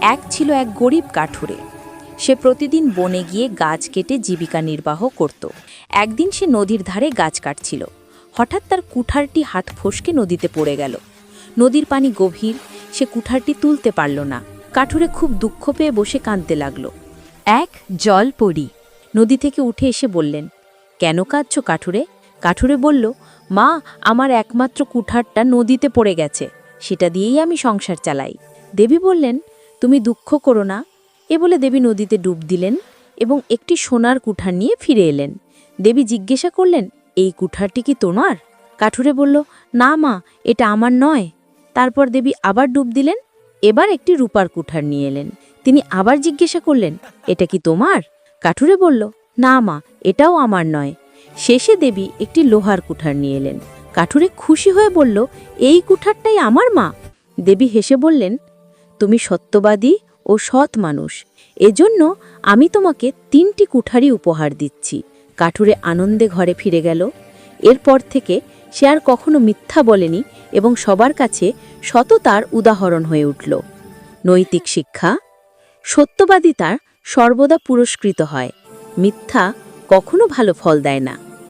এক ছিল এক গরিব কাঠুরে। সে প্রতিদিন বনে গিয়ে গাছ কেটে জীবিকা নির্বাহ করত। একদিন সে নদীর ধারে গাছ কাটছিল। হঠাৎ তার কুঠারটি হাত ফসকে নদীতে পড়ে গেল। নদীর পানি গভীর, সে কুঠারটি তুলতে পারল না। কাঠুরে খুব দুঃখ পেয়ে বসে কাঁদতে লাগল। এক জল পড়ি। নদী থেকে উঠে এসে বললেন, কেন কাঁদছ কাঠুরে? কাঠুরে বলল, মা, আমার একমাত্র কুঠারটা নদীতে পড়ে গেছে। সেটা দিয়েই আমি সংসার চালাই। দেবী বললেন তুমি দুঃখ করো না। এ বলে দেবী নদীতে ডুব দিলেন এবং একটি সোনার কুঠার নিয়ে ফিরে এলেন। দেবী জিজ্ঞাসা করলেন, এই কুঠারটি কি তোমার? কাঠুরে বলল, না মা, এটা আমার নয়। তারপর দেবী আবার ডুব দিলেন, এবার একটি রূপার কুঠার নিয়ে এলেন। তিনি আবার জিজ্ঞাসা করলেন, এটা কি তোমার? কাঠুরে বলল, না মা, এটাও আমার নয়। শেষে দেবী একটি লোহার কুঠার নিয়ে এলেন। কাঠুরে খুশি হয়ে বলল, এই কুঠারটাই আমার মা? দেবী হেসে বললেন তুমি সত্যবাদী ও সৎ মানুষ। এজন্য আমি তোমাকে তিনটি কুঠারি উপহার দিচ্ছি। কাঠুরে আনন্দে ঘরে ফিরে গেল। এরপর থেকে সে আর কখনো মিথ্যা বলেনি এবং সবার কাছে সততার উদাহরণ হয়ে উঠল। নৈতিক শিক্ষা? সত্যবাদিতা সর্বদা পুরস্কৃত হয়। মিথ্যা কখনো ভালো ফল দেয় না।